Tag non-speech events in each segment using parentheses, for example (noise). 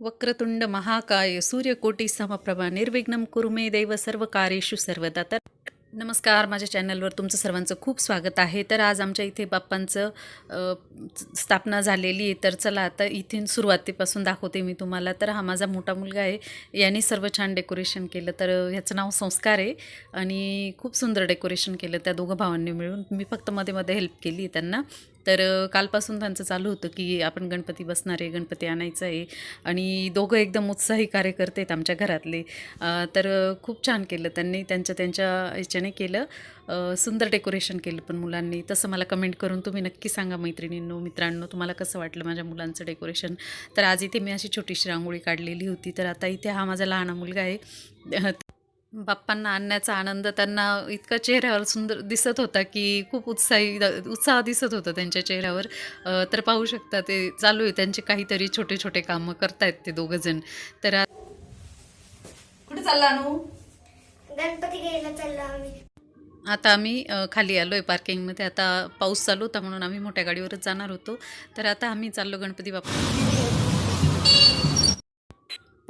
వక్రతుండ మహాకాయ సూర్యకోటి సమప్రభ నిర్విఘ్నం కురుమే దైవ సర్వకార్యేషు సర్వదా नमस्कार माझ्या चॅनलवर तुमचं सर्वांचं खूप स्वागत आहे. तर आज आमच्या इथे बाप्पांचं स्थापना झालेली आहे. तर चला आता इथे सुरुवातीपासून दाखवते मी तुम्हाला. तर हा माझा मोठा मुलगा आहे. यांनी सर्व छान डेकोरेशन केलं. तर ह्याचं नाव संस्कार आहे. आणि खूप सुंदर डेकोरेशन केलं त्या दोघं भावांनी मिळून. मी फक्त मध्ये मध्ये हेल्प केली त्यांना. तर कालपासून त्यांचं चालू होतं की आपण गणपती बसणार आहे गणपती आणायचं आहे. आणि दोघं एकदम उत्साही कार्यकर्ते आहेत आमच्या घरातले. तर खूप छान केलं त्यांनी. त्यांच्या त्यांच्या ह्याच्याने केलं. सुंदर डेकोरेशन केलं पण मुलांनी. तसं मला कमेंट करून तुम्ही नक्की सांगा मैत्रिणींनो मित्रांनो तुम्हाला कसं वाटलं माझ्या मुलांचं डेकोरेशन? तर आज इथे मी अशी छोटीशी रांगोळी काढलेली होती. तर आता इथे हा माझा लहान मुलगा आहे. बाप्पांना आणण्याचा आनंद त्यांना इतका चेहऱ्यावर सुंदर दिसत होता की खूप उत्साही उत्साह दिसत होता त्यांच्या चेहऱ्यावर. तर पाहू शकता ते चालू आहे. त्यांचे काहीतरी छोटे छोटे कामं करतायत ते दोघंजण. तर कुठे चालला अनु? गणपती घ्यायला चाललो आम्ही. आता आम्ही खाली आलो आहे पार्किंगमध्ये आता पाऊस चालू होता म्हणून आम्ही मोठ्या गाडीवरच जाणार होतो. तर आता आम्ही चाललो गणपती बाप्पा.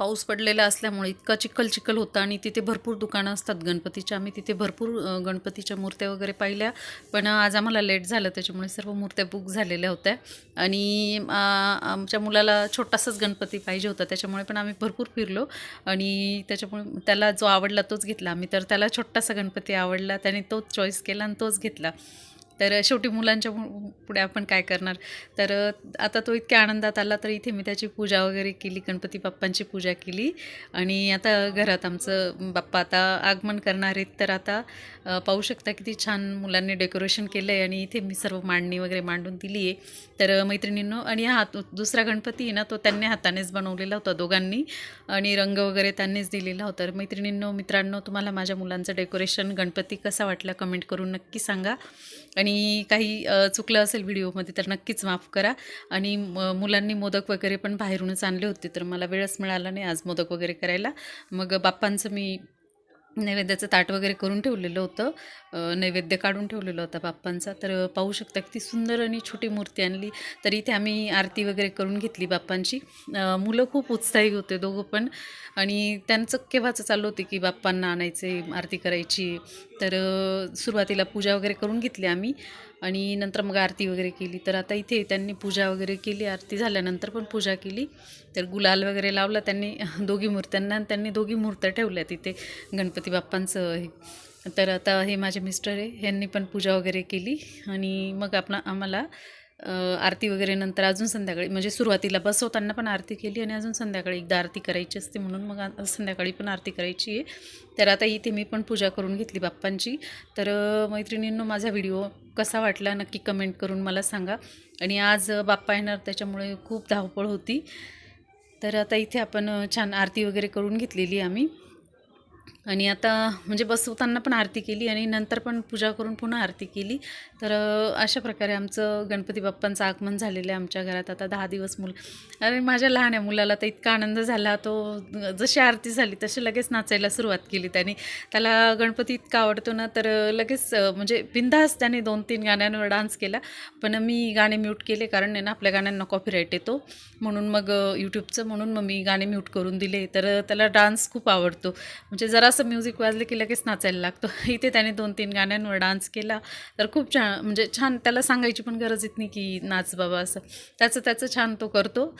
पाऊस पडलेला असल्यामुळे इतका चिखल चिखल होता आणि तिथे भरपूर दुकानं असतात गणपतीच्या. आम्ही तिथे भरपूर गणपतीच्या मूर्त्या वगैरे पाहिल्या. पण आज आम्हाला लेट झालं त्याच्यामुळे सर्व मूर्त्या बुक झालेल्या होत्या. आणि आमच्या मुलाला छोटासाच गणपती पाहिजे होता त्याच्यामुळे पण आम्ही भरपूर फिरलो. आणि त्याच्यामुळे त्याला जो आवडला तोच घेतला. आम्ही तर त्याला छोटासा गणपती आवडला त्याने तोच चॉईस केला आणि तोच घेतला. तर शेवटी मुलांच्या पुढे आपण काय करणार? तर आता तो इतक्या आनंदात आला तर इथे मी त्याची पूजा वगैरे केली गणपती बाप्पांची पूजा केली. आणि आता घरात आमचं बाप्पा आता आगमन करणार आहेत. तर आता पाहू शकता किती छान मुलांनी डेकोरेशन केलं आहे आणि इथे मी सर्व मांडणी वगैरे मांडून दिली आहे. तर मैत्रिणींनो आणि हा दुसरा गणपती आहे ना तो त्यांनी हातानेच बनवलेला होता दोघांनी. आणि रंग वगैरे त्यांनीच दिलेला होता. तर मैत्रिणींनो मित्रांनो तुम्हाला माझ्या मुलांचं डेकोरेशन गणपती कसा वाटला कमेंट करून नक्की सांगा. आणि काही चुकलं असेल व्हिडिओमध्ये तर नक्कीच माफ करा. आणि म- मुलांनी मोदक वगैरे पण बाहेरूनच आणले होते तर मला वेळच मिळाला नाही आज मोदक वगैरे करायला. मग बाप्पांचं मी नैवेद्याचं ताट वगैरे करून ठेवलेलं होतं. नैवेद्य काढून ठेवलेलं होता बाप्पांचा. तर पाहू शकता किती सुंदर आणि छोटी मूर्ती आणली. तर इथे आम्ही आरती वगैरे करून घेतली बाप्पांची. मुलं खूप उत्साही होते दोघं पण. आणि त्यांचं केव्हाचं चालू होते की बाप्पांना आणायचे आरती करायची. तर सुरुवातीला पूजा वगैरे करून घेतली आम्ही. आणि नंतर मग आरती वगैरे केली. तर आता इथे त्यांनी पूजा वगैरे केली आरती झाल्यानंतर पण पूजा केली. तर गुलाल वगैरे लावला त्यांनी (laughs) दोघी मूर्त्यांना आणि त्यांनी दोघी मूर्त्या ठेवल्या तिथे गणपती बाप्पांचं हे. तर आता हे माझे मिस्टर आहे ह्यांनी पण पूजा वगैरे केली. आणि मग आपण आम्हाला आरती वगैरे नंतर अजून संध्याकाळी म्हणजे सुरुवातीला बसवताना पण आरती केली आणि अजून संध्याकाळी एकदा आरती करायची असते म्हणून मग संध्याकाळी पण आरती करायची आहे. तर आता इथे मी पण पूजा करून घेतली बाप्पांची. तर मैत्रिणींनो माझा व्हिडिओ कसा वाटला नक्की कमेंट करून मला सांगा. आणि आज बाप्पा येणार त्याच्यामुळे खूप धावपळ होती. तर आता इथे आपण छान आरती वगैरे करून घेतलेली आम्ही. आणि आता म्हणजे बसवताना पण आरती केली आणि नंतर पण पूजा करून पुन्हा आरती केली. तर अशा प्रकारे आमचं गणपती बाप्पांचं आगमन झालेलं आहे आमच्या घरात. आता दहा दिवस मुल आणि माझ्या लहान आहे मुलाला तर इतका आनंद झाला. तो जशी आरती झाली तशी लगेच नाचायला सुरुवात केली त्याने. त्याला गणपती इतका आवडतो ना तर लगेच म्हणजे बिंदास त्याने दोन तीन गाण्यांवर डान्स केला. पण मी गाणे म्यूट केले कारण आहे ना आपल्या गाण्यांना कॉपीराईट येतो. म्हणून मग यूट्यूबचं म्हणून मग मी गाणे म्यूट करून दिले. तर त्याला डान्स खूप आवडतो. म्हणजे जरा असं म्युझिक वाजलं की लगेच नाचायला लागतो. (laughs) इथे त्याने दोन तीन गाण्यांवर डान्स केला. तर खूप छान म्हणजे छान त्याला सांगायची पण गरज येत नाही की नाच बाबा असं. त्याचं त्याचं छान तो करतो.